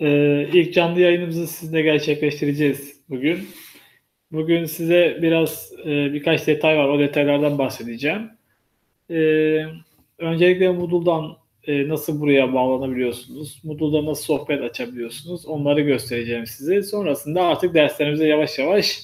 Ee, ilk canlı yayınımızı sizinle gerçekleştireceğiz bugün. Bugün size biraz e, birkaç detay var. O detaylardan bahsedeceğim. Ee, öncelikle Moodle'dan e, nasıl buraya bağlanabiliyorsunuz? Moodle'da nasıl sohbet açabiliyorsunuz? Onları göstereceğim size. Sonrasında artık derslerimize yavaş yavaş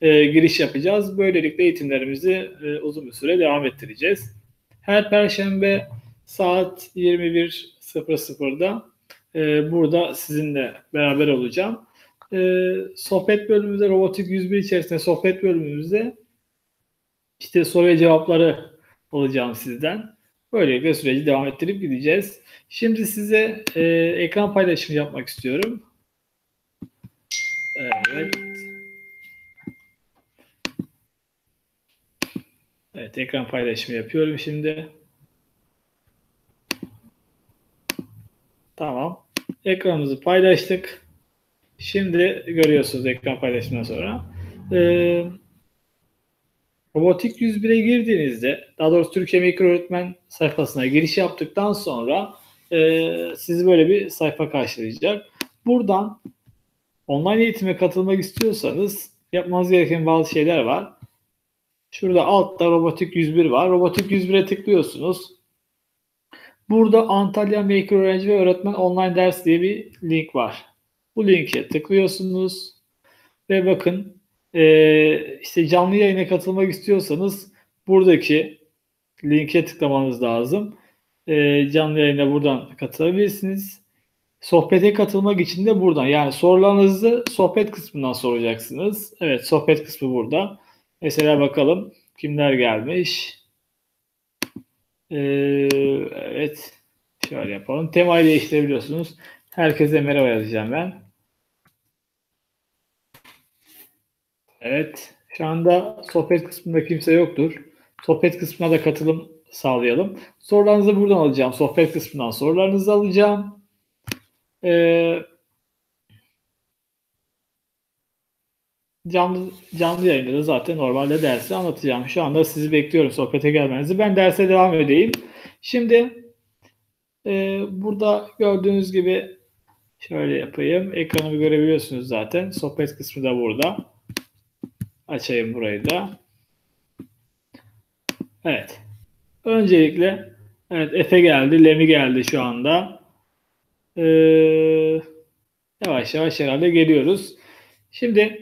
e, giriş yapacağız. Böylelikle eğitimlerimizi uzun bir süre devam ettireceğiz. Her perşembe saat 21.00'da e, burada sizinle beraber olacağım. E, sohbet bölümümüzde robotik 101 içerisinde sohbet bölümümüzde işte soru ve cevapları alacağım sizden. Böylelikle süreci devam ettirip gideceğiz. Şimdi size e, ekran paylaşımı yapmak istiyorum. Evet. Evet, ekran paylaşımı yapıyorum şimdi. Tamam. Ekranımızı paylaştık. Şimdi görüyorsunuz ekran paylaşımından sonra. Ee, Robotik 101'e girdiğinizde, daha doğrusu Türkiye Mikro Öğretmen sayfasına giriş yaptıktan sonra e, sizi böyle bir sayfa karşılayacak. Buradan online eğitime katılmak istiyorsanız yapmanız gereken bazı şeyler var. Şurada altta Robotik 101 var. Robotik 101'e tıklıyorsunuz. Burada Antalya Maker Öğrenci ve Öğretmen Online Ders diye bir link var. Bu linke tıklıyorsunuz ve bakın e, işte canlı yayına katılmak istiyorsanız buradaki linke tıklamanız lazım. E, canlı yayına buradan katılabilirsiniz. Sohbete katılmak için de buradan yani sorularınızı sohbet kısmından soracaksınız. Evet sohbet kısmı burada. Mesela bakalım kimler gelmiş. Ee, evet. Şöyle yapalım. Temayı değiştirebiliyorsunuz. Herkese merhaba yazacağım ben. Evet. Şu anda sohbet kısmında kimse yoktur. Sohbet kısmına da katılım sağlayalım. Sorularınızı buradan alacağım. Sohbet kısmından sorularınızı alacağım. Ee, canlı canlı yayında da zaten normalde dersi anlatacağım. Şu anda sizi bekliyorum sohbete gelmenizi. Ben derse devam edeyim. Şimdi e, burada gördüğünüz gibi şöyle yapayım. Ekranımı görebiliyorsunuz zaten. Sohbet kısmı da burada. Açayım burayı da. Evet. Öncelikle evet Efe geldi. Lemi geldi şu anda. Ee, yavaş yavaş herhalde geliyoruz. Şimdi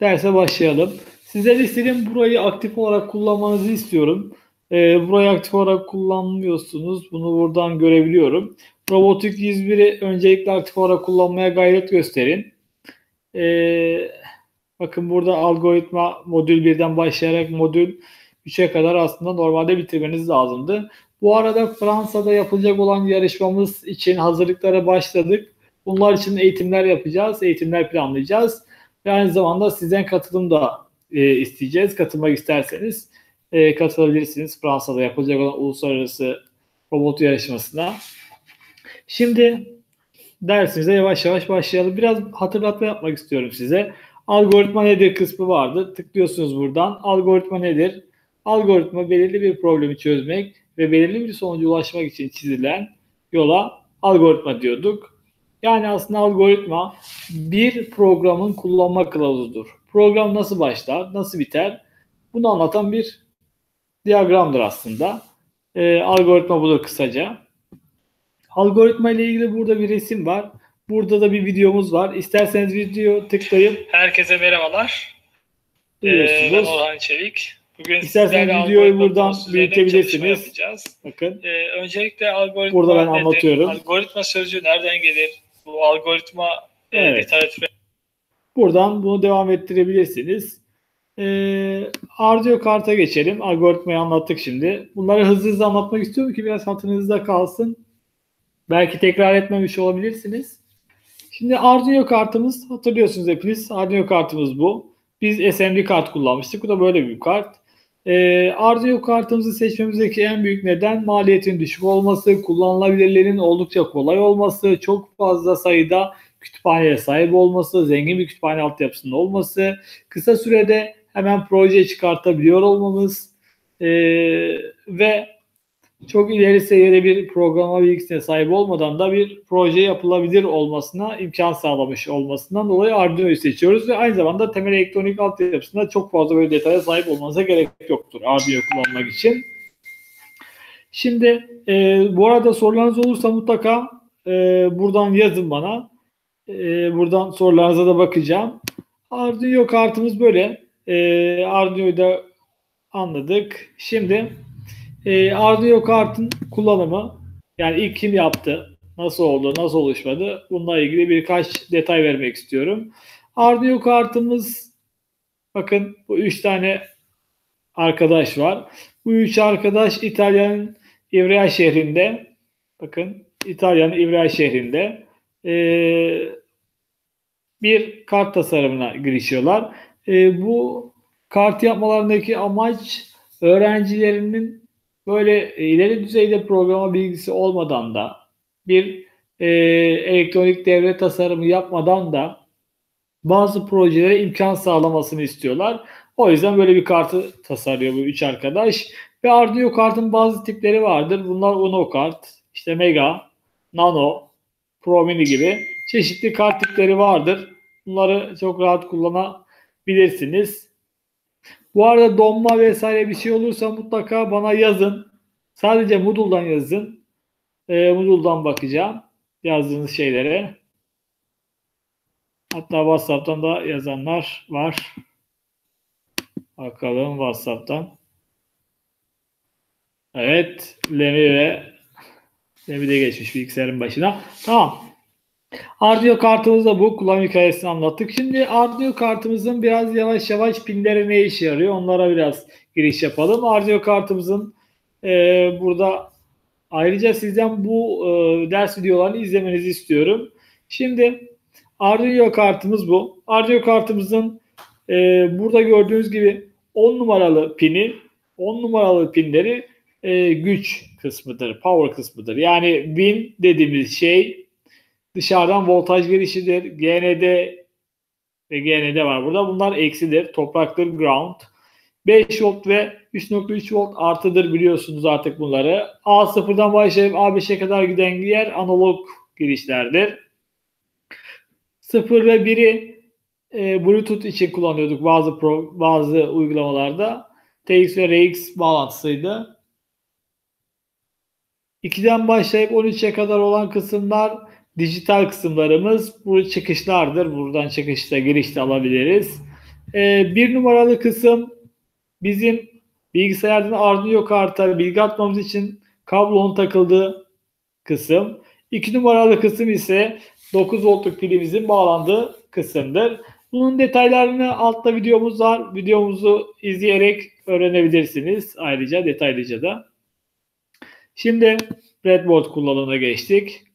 derse başlayalım. Sizden istediğim burayı aktif olarak kullanmanızı istiyorum. E, burayı aktif olarak kullanmıyorsunuz. Bunu buradan görebiliyorum. Robotik 101'i öncelikle aktif olarak kullanmaya gayret gösterin. E, bakın burada algoritma modül 1'den başlayarak modül 3'e kadar aslında normalde bitirmeniz lazımdı. Bu arada Fransa'da yapılacak olan yarışmamız için hazırlıklara başladık. Bunlar için eğitimler yapacağız, eğitimler planlayacağız. Ve aynı zamanda sizden katılım da e, isteyeceğiz. Katılmak isterseniz e, katılabilirsiniz. Fransa'da yapılacak olan uluslararası robot yarışmasına. Şimdi dersimize yavaş yavaş başlayalım. Biraz hatırlatma yapmak istiyorum size. Algoritma nedir kısmı vardı. Tıklıyorsunuz buradan. Algoritma nedir? Algoritma belirli bir problemi çözmek ve belirli bir sonuca ulaşmak için çizilen yola algoritma diyorduk. Yani aslında algoritma bir programın kullanma kılavuzudur. Program nasıl başlar, nasıl biter? Bunu anlatan bir diyagramdır aslında. E, algoritma budur kısaca. Algoritma ile ilgili burada bir resim var. Burada da bir videomuz var. İsterseniz video tıklayıp Herkese merhabalar. Ee, ben Orhan Çelik. Bugün İsterseniz videoyu buradan büyütebilirsiniz. Bakın. Ee, öncelikle algoritma Burada ben nedir? anlatıyorum. Algoritma sözcüğü nereden gelir? Bu algoritma e, evet. literatüre Buradan bunu devam ettirebilirsiniz. Ee, Arduino karta geçelim. Algoritmayı anlattık şimdi. Bunları hızlı hızlı anlatmak istiyorum ki biraz hatırınızda kalsın. Belki tekrar etmemiş olabilirsiniz. Şimdi Arduino kartımız hatırlıyorsunuz hepiniz. Arduino kartımız bu. Biz SMD kart kullanmıştık. Bu da böyle bir kart. Ee, Arduino kartımızı seçmemizdeki en büyük neden maliyetin düşük olması, kullanılabilirlerin oldukça kolay olması, çok fazla sayıda kütüphaneye sahip olması, zengin bir kütüphane altyapısının olması, kısa sürede hemen proje çıkartabiliyor olmamız e, ve çok ileri seviyede bir programa bilgisine sahip olmadan da bir proje yapılabilir olmasına imkan sağlamış olmasından dolayı Arduino'yu seçiyoruz ve aynı zamanda temel elektronik altyapısında çok fazla böyle detaya sahip olmanıza gerek yoktur Arduino kullanmak için. Şimdi e, bu arada sorularınız olursa mutlaka e, buradan yazın bana. E, buradan sorularınıza da bakacağım. Arduino kartımız böyle. E, Arduino'yu da anladık. Şimdi e, Arduino kartın kullanımı yani ilk kim yaptı, nasıl oldu, nasıl oluşmadı bununla ilgili birkaç detay vermek istiyorum. Arduino kartımız bakın bu üç tane arkadaş var. Bu üç arkadaş İtalya'nın Ivrea şehrinde bakın İtalya'nın Ivrea şehrinde e, bir kart tasarımına girişiyorlar. E, bu kart yapmalarındaki amaç öğrencilerinin böyle ileri düzeyde programa bilgisi olmadan da bir e, elektronik devre tasarımı yapmadan da bazı projelere imkan sağlamasını istiyorlar. O yüzden böyle bir kartı tasarlıyor bu üç arkadaş. Ve Arduino kartın bazı tipleri vardır. Bunlar Uno kart, işte Mega, Nano, Pro Mini gibi çeşitli kart tipleri vardır. Bunları çok rahat kullanabilirsiniz. Bu arada donma vesaire bir şey olursa mutlaka bana yazın. Sadece Moodle'dan yazın. E, Moodle'dan bakacağım yazdığınız şeylere. Hatta WhatsApp'tan da yazanlar var. Bakalım WhatsApp'tan. Evet. Lemi ve Lemi de geçmiş bilgisayarın başına. Tamam. Arduino kartımızda bu kullanım hikayesini anlattık. Şimdi Arduino kartımızın biraz yavaş yavaş pinleri ne işe yarıyor onlara biraz giriş yapalım. Arduino kartımızın e, burada ayrıca sizden bu e, ders videolarını izlemenizi istiyorum. Şimdi Arduino kartımız bu. Arduino kartımızın e, burada gördüğünüz gibi 10 numaralı pini 10 numaralı pinleri e, güç kısmıdır, power kısmıdır. Yani win dediğimiz şey dışarıdan voltaj girişidir. GND ve GND var burada. Bunlar eksidir. Topraktır, ground. 5 volt ve 3.3 volt artıdır biliyorsunuz artık bunları. A0'dan başlayıp A5'e kadar giden yer analog girişlerdir. 0 ve 1'i e, Bluetooth için kullanıyorduk bazı pro, bazı uygulamalarda. TX ve RX bağlantısıydı. 2'den başlayıp 13'e kadar olan kısımlar dijital kısımlarımız. Bu çıkışlardır. Buradan çıkışta girişte alabiliriz. E, bir numaralı kısım bizim bilgisayardan Arduino karta bilgi atmamız için kablonun takıldığı kısım. 2 numaralı kısım ise 9 voltluk pilimizin bağlandığı kısımdır. Bunun detaylarını altta videomuz var. Videomuzu izleyerek öğrenebilirsiniz. Ayrıca detaylıca da. Şimdi breadboard kullanımına geçtik.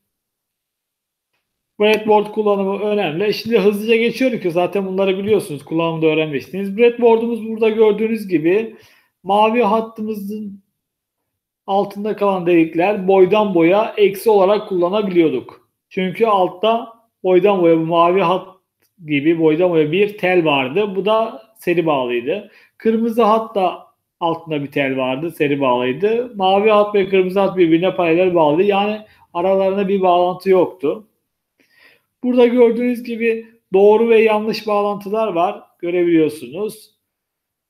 Breadboard kullanımı önemli. Şimdi hızlıca geçiyorum ki zaten bunları biliyorsunuz. Kullanımda öğrenmiştiniz. Breadboard'umuz burada gördüğünüz gibi mavi hattımızın altında kalan delikler boydan boya eksi olarak kullanabiliyorduk. Çünkü altta boydan boya bu mavi hat gibi boydan boya bir tel vardı. Bu da seri bağlıydı. Kırmızı hat da altında bir tel vardı. Seri bağlıydı. Mavi hat ve kırmızı hat birbirine paralel bağlıydı. Yani aralarında bir bağlantı yoktu. Burada gördüğünüz gibi doğru ve yanlış bağlantılar var. Görebiliyorsunuz.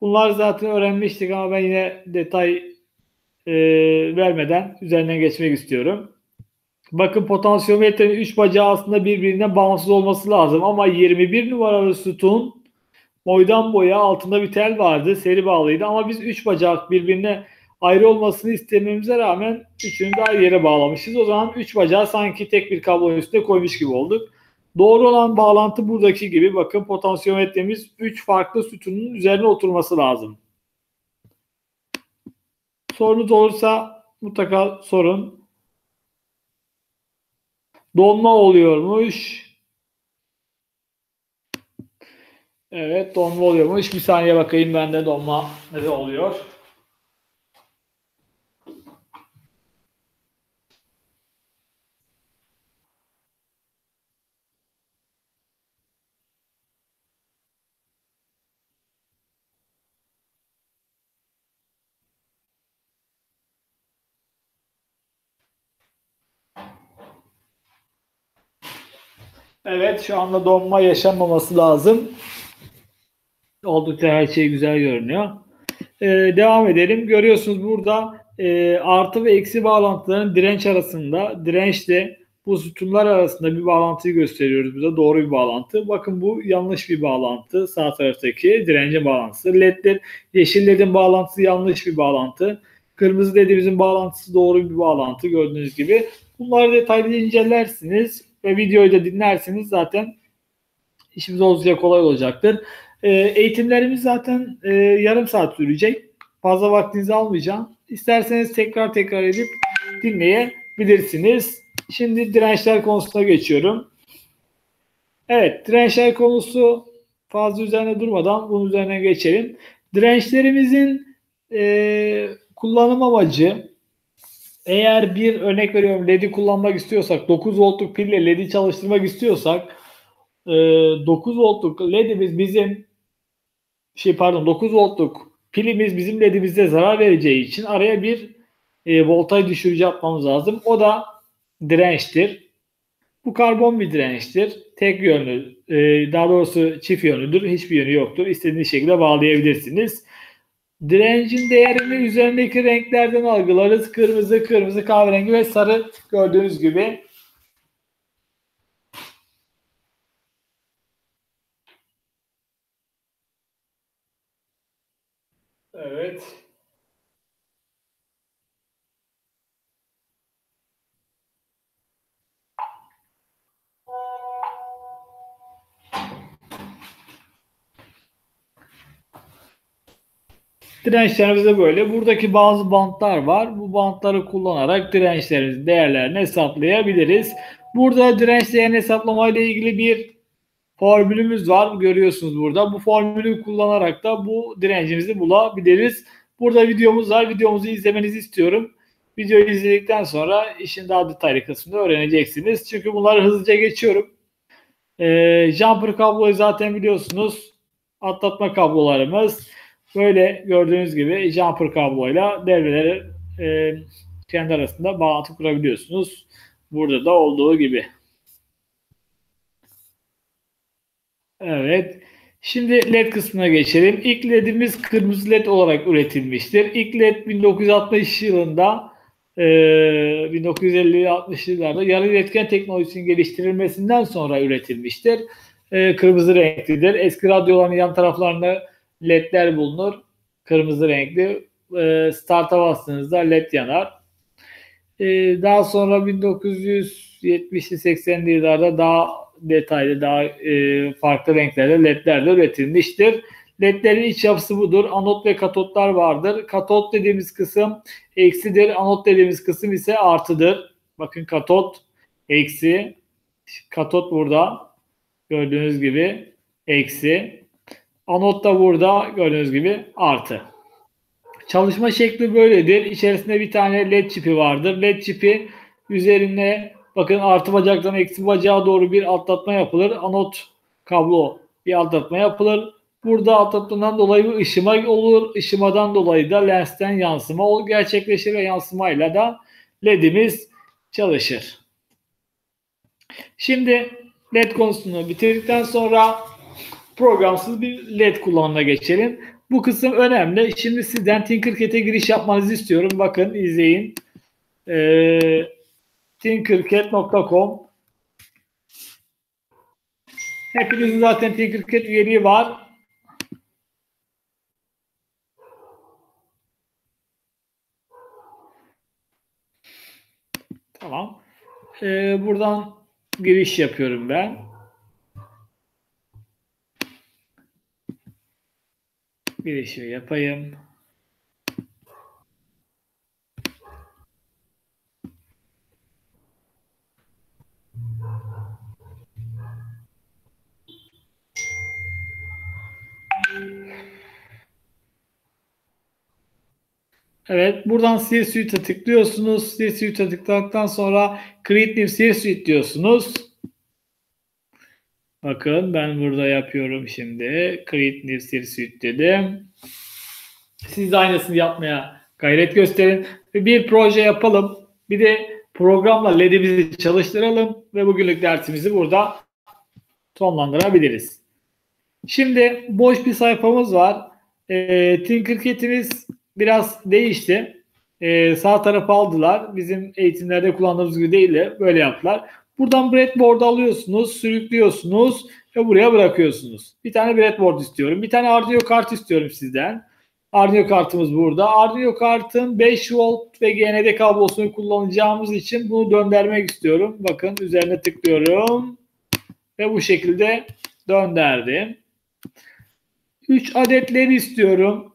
Bunlar zaten öğrenmiştik ama ben yine detay e, vermeden üzerinden geçmek istiyorum. Bakın potansiyometrenin 3 bacağı aslında birbirinden bağımsız olması lazım ama 21 numaralı sütun boydan boya altında bir tel vardı. Seri bağlıydı ama biz 3 bacak birbirine ayrı olmasını istememize rağmen üçünü de ayrı yere bağlamışız. O zaman 3 bacağı sanki tek bir kablonun üstüne koymuş gibi olduk. Doğru olan bağlantı buradaki gibi. Bakın potansiyometremiz 3 farklı sütunun üzerine oturması lazım. Sorunuz olursa mutlaka sorun. Donma oluyormuş. Evet donma oluyormuş. Bir saniye bakayım bende donma ne oluyor. Evet şu anda donma yaşanmaması lazım. Oldukça her şey güzel görünüyor. Ee, devam edelim. Görüyorsunuz burada e, artı ve eksi bağlantıların direnç arasında dirençle bu sütunlar arasında bir bağlantıyı gösteriyoruz burada. Doğru bir bağlantı. Bakın bu yanlış bir bağlantı. Sağ taraftaki direncin bağlantısı. LED'ler, yeşil LED'in bağlantısı yanlış bir bağlantı. Kırmızı LED'imizin bağlantısı doğru bir bağlantı gördüğünüz gibi. Bunları detaylı incelersiniz ve videoyu da dinlersiniz zaten işimiz oldukça kolay olacaktır. E, eğitimlerimiz zaten e, yarım saat sürecek. Fazla vaktinizi almayacağım. İsterseniz tekrar tekrar edip dinleyebilirsiniz. Şimdi dirençler konusuna geçiyorum. Evet, dirençler konusu fazla üzerine durmadan bunun üzerine geçelim. Dirençlerimizin e, kullanım amacı eğer bir örnek veriyorum LED'i kullanmak istiyorsak 9 voltluk pille LED'i çalıştırmak istiyorsak e, 9 voltluk LED'imiz bizim şey pardon 9 voltluk pilimiz bizim LED'imize zarar vereceği için araya bir e, voltaj düşürücü atmamız lazım. O da dirençtir. Bu karbon bir dirençtir. Tek yönlü, e, daha doğrusu çift yönlüdür. Hiçbir yönü yoktur. İstediğiniz şekilde bağlayabilirsiniz. Direncin değerini üzerindeki renklerden algılarız. Kırmızı, kırmızı, kahverengi ve sarı gördüğünüz gibi. Evet. Dirençlerimiz böyle. Buradaki bazı bantlar var. Bu bantları kullanarak dirençlerimizin değerlerini hesaplayabiliriz. Burada direnç değerini hesaplama ile ilgili bir formülümüz var. Görüyorsunuz burada. Bu formülü kullanarak da bu direncimizi bulabiliriz. Burada videomuz var. Videomuzu izlemenizi istiyorum. Videoyu izledikten sonra işin daha detaylı kısmını öğreneceksiniz. Çünkü bunları hızlıca geçiyorum. Ee, jumper kabloyu zaten biliyorsunuz. Atlatma kablolarımız. Böyle gördüğünüz gibi jumper kabloyla devreleri e, kendi arasında bağlantı kurabiliyorsunuz. Burada da olduğu gibi. Evet. Şimdi LED kısmına geçelim. İlk LED'imiz kırmızı LED olarak üretilmiştir. İlk LED 1960 yılında e, 1950-60 yıllarda yarı iletken teknolojisinin geliştirilmesinden sonra üretilmiştir. E, kırmızı renklidir. Eski radyoların yan taraflarında ledler bulunur. Kırmızı renkli. E, start'a bastığınızda led yanar. E, daha sonra 1970'li 80'li yıllarda daha detaylı, daha e, farklı renklerde ledlerle üretilmiştir. LED'lerin iç yapısı budur. Anot ve katotlar vardır. Katot dediğimiz kısım eksidir. Anot dediğimiz kısım ise artıdır. Bakın katot eksi. Katot burada. Gördüğünüz gibi eksi. Anot da burada gördüğünüz gibi artı. Çalışma şekli böyledir. İçerisinde bir tane led çipi vardır. Led çipi üzerine bakın artı bacaktan eksi bacağa doğru bir atlatma yapılır. Anot kablo bir atlatma yapılır. Burada atlatmadan dolayı bir ışıma olur. Işımadan dolayı da lensten yansıma gerçekleşir ve yansımayla da ledimiz çalışır. Şimdi led konusunu bitirdikten sonra programsız bir led kullanımına geçelim. Bu kısım önemli. Şimdi sizden Tinkercad'e giriş yapmanızı istiyorum. Bakın izleyin. Ee, Tinkercad.com Hepinizin zaten Tinkercad üyeliği var. Tamam. Ee, buradan giriş yapıyorum ben. Girişi yapayım. Evet, buradan CS Suite'a tıklıyorsunuz. CS Suite'a tıkladıktan sonra Create New CS Suite diyorsunuz. Bakın ben burada yapıyorum şimdi. Create New Suite dedim. Siz de aynısını yapmaya gayret gösterin. Bir proje yapalım. Bir de programla LED'imizi çalıştıralım ve bugünlük dersimizi burada sonlandırabiliriz. Şimdi boş bir sayfamız var. E, Tinkercad'imiz biraz değişti. E, sağ tarafı aldılar. Bizim eğitimlerde kullandığımız gibi değil de böyle yaptılar. Buradan breadboard alıyorsunuz, sürüklüyorsunuz ve buraya bırakıyorsunuz. Bir tane breadboard istiyorum. Bir tane Arduino kart istiyorum sizden. Arduino kartımız burada. Arduino kartın 5 volt ve GND kablosunu kullanacağımız için bunu döndürmek istiyorum. Bakın üzerine tıklıyorum. Ve bu şekilde döndürdüm. 3 adetleri istiyorum.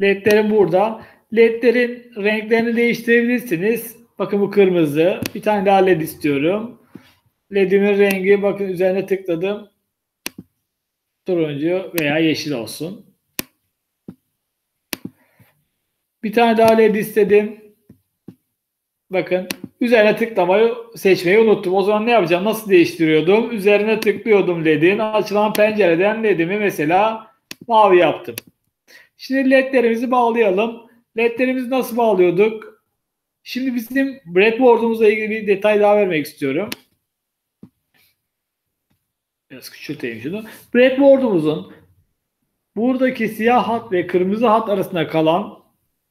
LED'lerim burada. LED'lerin renklerini değiştirebilirsiniz. Bakın bu kırmızı. Bir tane daha LED istiyorum. LED'imin rengi bakın üzerine tıkladım. Turuncu veya yeşil olsun. Bir tane daha LED istedim. Bakın üzerine tıklamayı seçmeyi unuttum. O zaman ne yapacağım? Nasıl değiştiriyordum? Üzerine tıklıyordum LED'in. Açılan pencereden LED'imi mesela mavi yaptım. Şimdi LED'lerimizi bağlayalım. LED'lerimizi nasıl bağlıyorduk? Şimdi bizim breadboard'umuzla ilgili bir detay daha vermek istiyorum. Biraz küçülteyim şunu. Breadboard'umuzun buradaki siyah hat ve kırmızı hat arasında kalan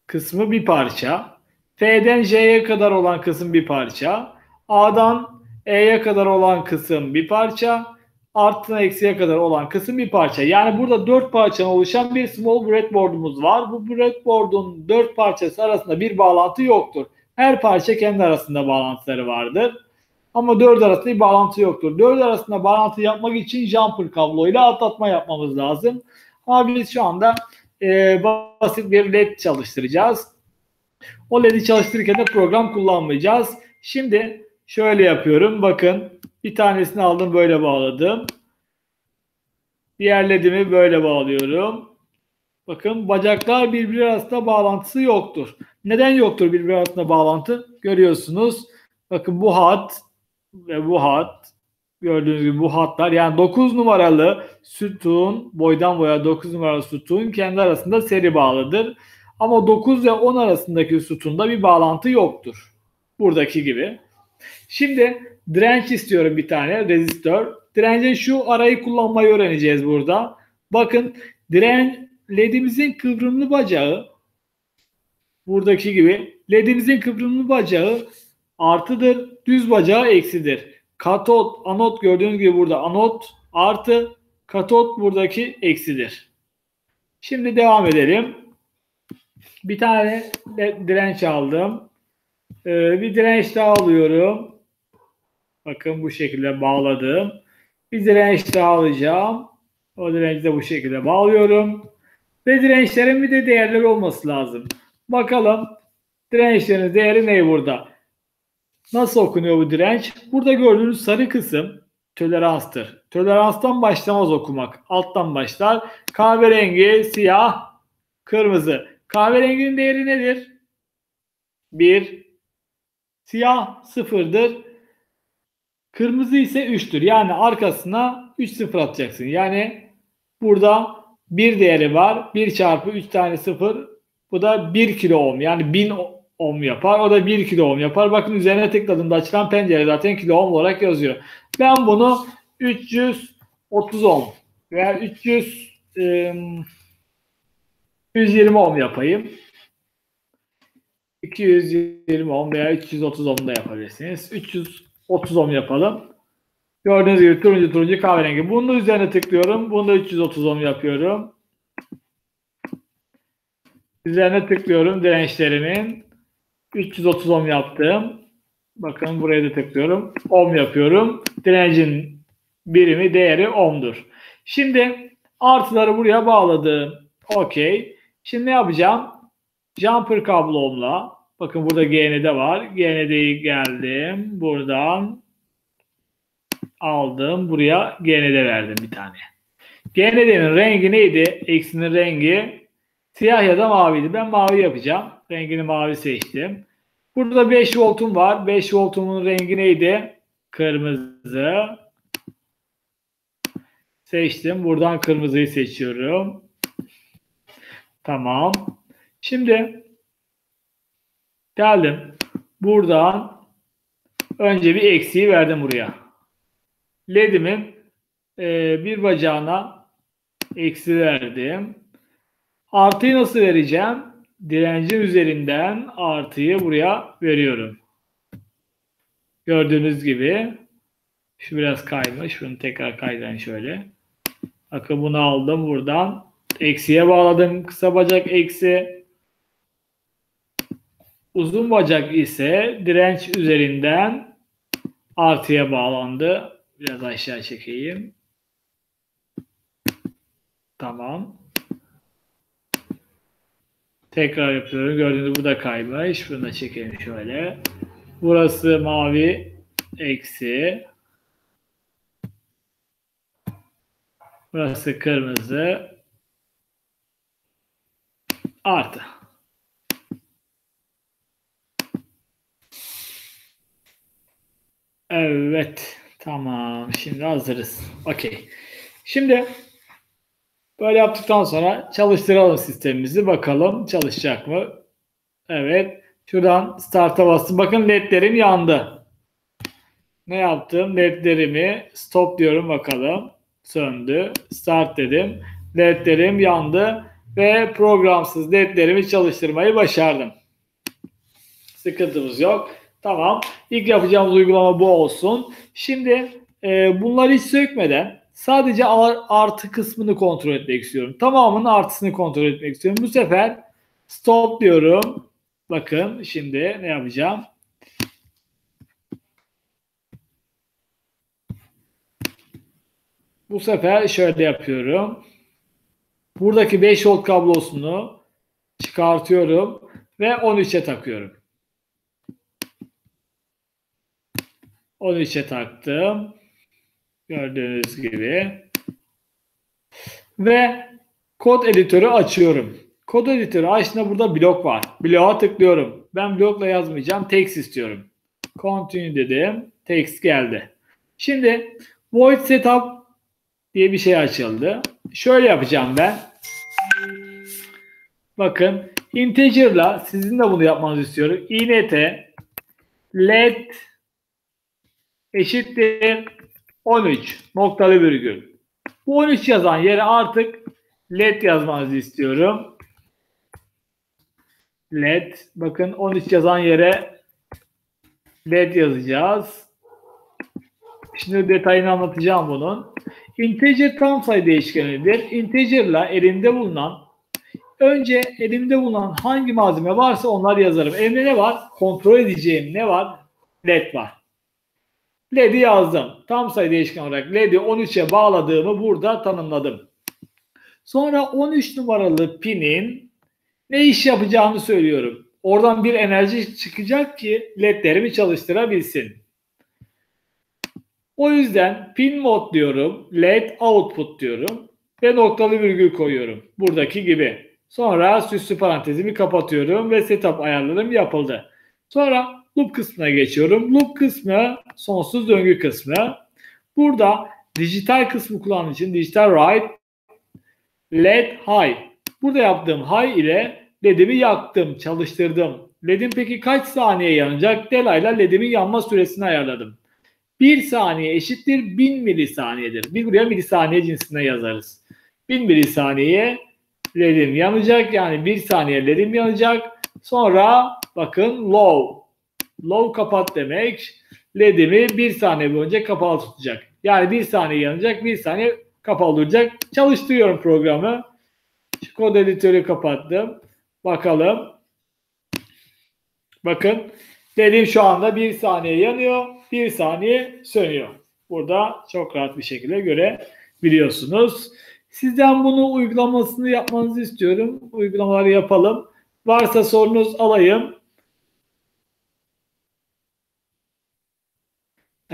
kısmı bir parça. F'den J'ye kadar olan kısım bir parça. A'dan E'ye kadar olan kısım bir parça. Artına eksiye kadar olan kısım bir parça. Yani burada dört parçadan oluşan bir small breadboard'umuz var. Bu breadboard'un dört parçası arasında bir bağlantı yoktur. Her parça kendi arasında bağlantıları vardır. Ama dört arasında bir bağlantı yoktur. Dört arasında bağlantı yapmak için jumper kabloyla atlatma yapmamız lazım. Ama biz şu anda e, basit bir led çalıştıracağız. O led'i çalıştırırken de program kullanmayacağız. Şimdi şöyle yapıyorum. Bakın bir tanesini aldım böyle bağladım. Diğer ledimi böyle bağlıyorum. Bakın bacaklar birbiri arasında bağlantısı yoktur. Neden yoktur birbiri arasında bağlantı? Görüyorsunuz. Bakın bu hat ve bu hat gördüğünüz gibi bu hatlar yani 9 numaralı sütun boydan boya 9 numaralı sütun kendi arasında seri bağlıdır. Ama 9 ve 10 arasındaki sütunda bir bağlantı yoktur. Buradaki gibi. Şimdi direnç istiyorum bir tane rezistör. Direncin şu arayı kullanmayı öğreneceğiz burada. Bakın diren ledimizin kıvrımlı bacağı buradaki gibi ledimizin kıvrımlı bacağı artıdır, düz bacağı eksidir. Katot, anot gördüğünüz gibi burada anot artı, katot buradaki eksidir. Şimdi devam edelim. Bir tane direnç aldım. Ee, bir direnç daha alıyorum. Bakın bu şekilde bağladım. Bir direnç daha alacağım. O direnci de bu şekilde bağlıyorum. Ve dirençlerin bir de değerleri olması lazım. Bakalım dirençlerin değeri ne burada? Nasıl okunuyor bu direnç? Burada gördüğünüz sarı kısım toleranstır. Toleranstan başlamaz okumak. Alttan başlar. Kahverengi, siyah, kırmızı. Kahverenginin değeri nedir? 1. Siyah sıfırdır. Kırmızı ise 3'tür. Yani arkasına 3 sıfır atacaksın. Yani burada bir değeri var. 1 çarpı 3 tane sıfır. Bu da 1 kilo ohm. Yani 1000 ohm yapar. O da 1 kilo ohm yapar. Bakın üzerine tıkladığımda açılan pencere zaten kilo ohm olarak yazıyor. Ben bunu 330 ohm veya 300 e, 120 ohm yapayım. 220 ohm veya 330 ohm da yapabilirsiniz. 330 ohm yapalım. Gördüğünüz gibi turuncu turuncu kahverengi. Bunun üzerine tıklıyorum. Bunu da 330 ohm yapıyorum. Üzerine tıklıyorum dirençlerimin. 330 ohm yaptım. Bakın buraya da tıklıyorum. Ohm yapıyorum. Direncin birimi değeri ohm'dur. Şimdi artıları buraya bağladım. Okey. Şimdi ne yapacağım? Jumper kablomla bakın burada GND var. GND'yi geldim. Buradan aldım. Buraya GND verdim bir tane. GND'nin rengi neydi? Eksinin rengi siyah ya da maviydi. Ben mavi yapacağım. Rengini mavi seçtim. Burada 5 voltum var. 5 voltumun rengi neydi? Kırmızı. Seçtim. Buradan kırmızıyı seçiyorum. Tamam. Şimdi geldim. Buradan Önce bir eksiği verdim buraya. LED'imin e, bir bacağına eksi verdim. Artıyı nasıl vereceğim? Direncin üzerinden artıyı buraya veriyorum. Gördüğünüz gibi şu biraz kaymış. Şunu tekrar kaydan şöyle. Bakın bunu aldım buradan. Eksiye bağladım. Kısa bacak eksi. Uzun bacak ise direnç üzerinden artıya bağlandı. Biraz aşağı çekeyim. Tamam. Tekrar yapıyorum. Gördüğünüz bu da kaymış. Bunu da çekelim şöyle. Burası mavi eksi. Burası kırmızı artı. Evet. Tamam. Şimdi hazırız. Okey. Şimdi böyle yaptıktan sonra çalıştıralım sistemimizi. Bakalım çalışacak mı? Evet. Şuradan start'a bastım. Bakın ledlerim yandı. Ne yaptım? Ledlerimi stop diyorum bakalım. Söndü. Start dedim. Ledlerim yandı ve programsız ledlerimi çalıştırmayı başardım. Sıkıntımız yok. Tamam. İlk yapacağımız uygulama bu olsun. Şimdi e, bunları hiç sökmeden sadece artı kısmını kontrol etmek istiyorum. Tamamının artısını kontrol etmek istiyorum. Bu sefer stop diyorum. Bakın şimdi ne yapacağım? Bu sefer şöyle yapıyorum. Buradaki 5 volt kablosunu çıkartıyorum ve 13'e takıyorum. 13'e taktım. Gördüğünüz gibi. Ve kod editörü açıyorum. Kod editörü açtığında burada blok var. Bloğa tıklıyorum. Ben blokla yazmayacağım. Text istiyorum. Continue dedim. Text geldi. Şimdi void setup diye bir şey açıldı. Şöyle yapacağım ben. Bakın integer'la sizin de bunu yapmanızı istiyorum. int let eşittir 13 noktalı virgül. Bu 13 yazan yere artık led yazmanızı istiyorum. Led. Bakın 13 yazan yere led yazacağız. Şimdi detayını anlatacağım bunun. Integer tam sayı değişkenidir. Integer ile elimde bulunan önce elimde bulunan hangi malzeme varsa onlar yazarım. Elimde ne var? Kontrol edeceğim ne var? LED var. LED'i yazdım. Tam sayı değişken olarak LED'i 13'e bağladığımı burada tanımladım. Sonra 13 numaralı pinin ne iş yapacağını söylüyorum. Oradan bir enerji çıkacak ki ledlerimi çalıştırabilsin. O yüzden pin mod diyorum, led output diyorum ve noktalı virgül koyuyorum. Buradaki gibi. Sonra süslü parantezimi kapatıyorum ve setup ayarlarım yapıldı. Sonra loop kısmına geçiyorum. Loop kısmı sonsuz döngü kısmı. Burada dijital kısmı kullanım için dijital write led high. Burada yaptığım high ile ledimi yaktım, çalıştırdım. Ledim peki kaç saniye yanacak? Dela ledimin yanma süresini ayarladım. 1 saniye eşittir 1000 milisaniyedir. Bir buraya milisaniye cinsine yazarız. 1000 milisaniye ledim yanacak. Yani 1 saniye ledim yanacak. Sonra bakın low. Low kapat demek. LED'imi 1 saniye boyunca kapalı tutacak. Yani 1 saniye yanacak, 1 saniye kapalı duracak. Çalıştırıyorum programı. Şu kod editörü kapattım. Bakalım. Bakın dediğim şu anda 1 saniye yanıyor, 1 saniye sönüyor. Burada çok rahat bir şekilde görebiliyorsunuz. Sizden bunu uygulamasını yapmanızı istiyorum. Uygulamaları yapalım. Varsa sorunuz alayım.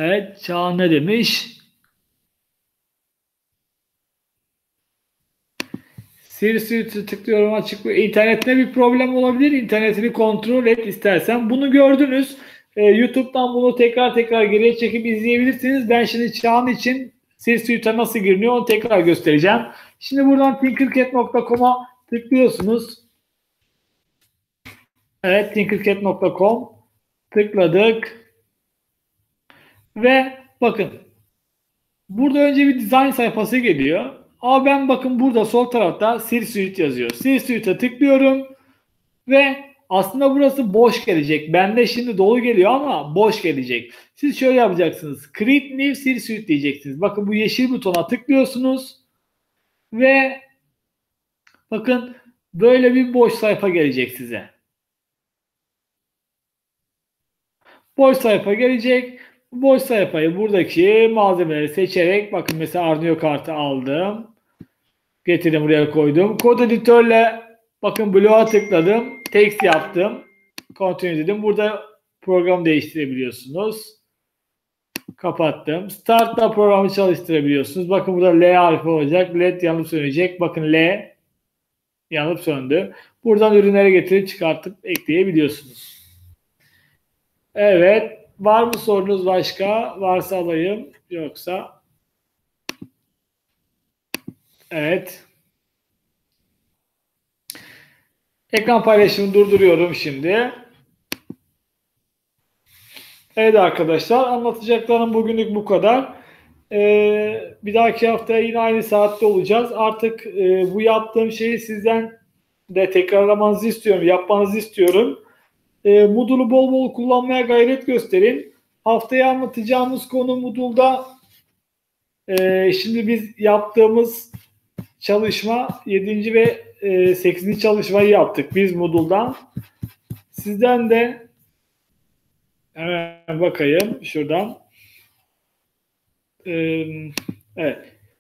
Evet, Çağan ne demiş? Siri tıklıyorum açıklıyor. İnternette bir problem olabilir. İnternetini kontrol et istersen. Bunu gördünüz. Ee, YouTube'dan bunu tekrar tekrar geriye çekip izleyebilirsiniz. Ben şimdi Çağan için Siri nasıl giriliyor onu tekrar göstereceğim. Şimdi buradan tinkercad.com'a tıklıyorsunuz. Evet tinkercad.com tıkladık. Ve bakın burada önce bir design sayfası geliyor. Ama ben bakın burada sol tarafta Sil Suite yazıyor. Sil Suite'e tıklıyorum ve aslında burası boş gelecek. Bende şimdi dolu geliyor ama boş gelecek. Siz şöyle yapacaksınız. Create New Sil Suite diyeceksiniz. Bakın bu yeşil butona tıklıyorsunuz ve bakın böyle bir boş sayfa gelecek size. Boş sayfa gelecek. Boş sayfayı buradaki malzemeleri seçerek bakın mesela Arduino kartı aldım. Getirdim buraya koydum. Kod editörle bakın bloğa tıkladım. Text yaptım. Continue dedim. Burada program değiştirebiliyorsunuz. Kapattım. Start'ta programı çalıştırabiliyorsunuz. Bakın burada L harfi olacak. LED yanıp sönecek. Bakın L yanıp söndü. Buradan ürünleri getirip çıkartıp ekleyebiliyorsunuz. Evet. Var mı sorunuz başka? Varsa alayım. Yoksa Evet. Ekran paylaşımını durduruyorum şimdi. Evet arkadaşlar anlatacaklarım bugünlük bu kadar. Ee, bir dahaki haftaya yine aynı saatte olacağız. Artık e, bu yaptığım şeyi sizden de tekrarlamanızı istiyorum, yapmanızı istiyorum. E, Moodle'u bol bol kullanmaya gayret gösterin. Haftaya anlatacağımız konu Moodle'da e, şimdi biz yaptığımız çalışma 7. ve e, 8. çalışmayı yaptık biz Moodle'dan. Sizden de hemen bakayım şuradan. E, evet.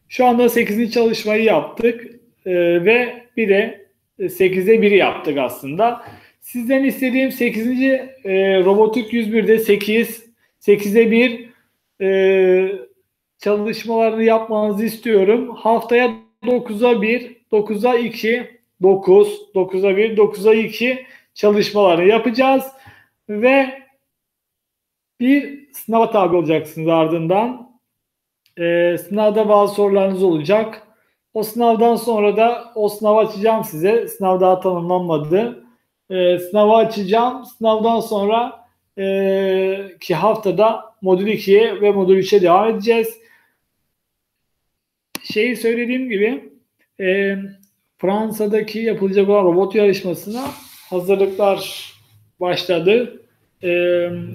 Şu anda 8. çalışmayı yaptık e, ve bir de 8'e 1 yaptık aslında. Sizden istediğim 8. E, robotik 101'de 8, 8'e 1 e, çalışmalarını yapmanızı istiyorum. Haftaya 9'a 1, 9'a 2, 9, 9'a 1, 9'a 2 çalışmaları yapacağız. Ve bir sınava tabi olacaksınız ardından. Ee, sınavda bazı sorularınız olacak. O sınavdan sonra da o sınavı açacağım size. Sınav daha tanımlanmadı. Ee, sınavı açacağım. Sınavdan sonra e, ki haftada modül 2'ye ve modül 3'e devam edeceğiz şeyi söylediğim gibi e, Fransa'daki yapılacak olan robot yarışmasına hazırlıklar başladı. E,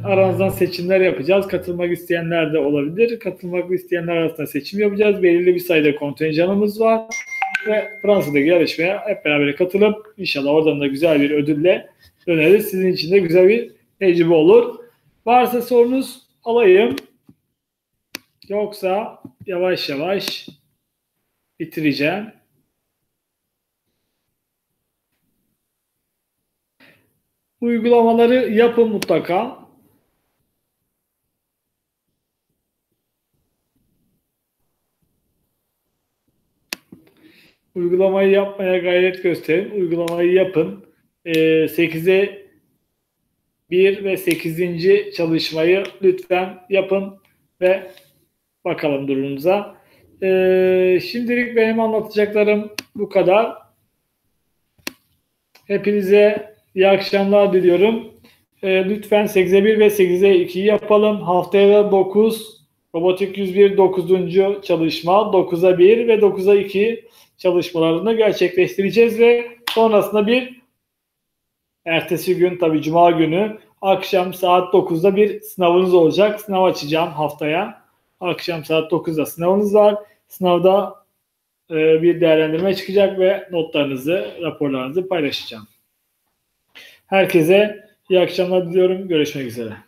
aranızdan seçimler yapacağız. Katılmak isteyenler de olabilir. Katılmak isteyenler arasında seçim yapacağız. Belirli bir sayıda kontenjanımız var. Ve Fransa'daki yarışmaya hep beraber katılıp inşallah oradan da güzel bir ödülle döneriz. Sizin için de güzel bir tecrübe olur. Varsa sorunuz alayım. Yoksa yavaş yavaş bitireceğim. Uygulamaları yapın mutlaka. Uygulamayı yapmaya gayret gösterin. Uygulamayı yapın. Ee, 8'e 1 ve 8. çalışmayı lütfen yapın ve bakalım durumunuza. Ee, şimdilik benim anlatacaklarım bu kadar. Hepinize iyi akşamlar diliyorum. Ee, lütfen 8'e 1 ve 8'e 2 yapalım. Haftaya 9, Robotik 101 9. çalışma, 9'a 1 ve 9'a 2 çalışmalarını gerçekleştireceğiz ve sonrasında bir ertesi gün tabii cuma günü akşam saat 9'da bir sınavınız olacak. Sınav açacağım haftaya. Akşam saat 9'da sınavınız var. Sınavda e, bir değerlendirme çıkacak ve notlarınızı, raporlarınızı paylaşacağım. Herkese iyi akşamlar diliyorum. Görüşmek üzere.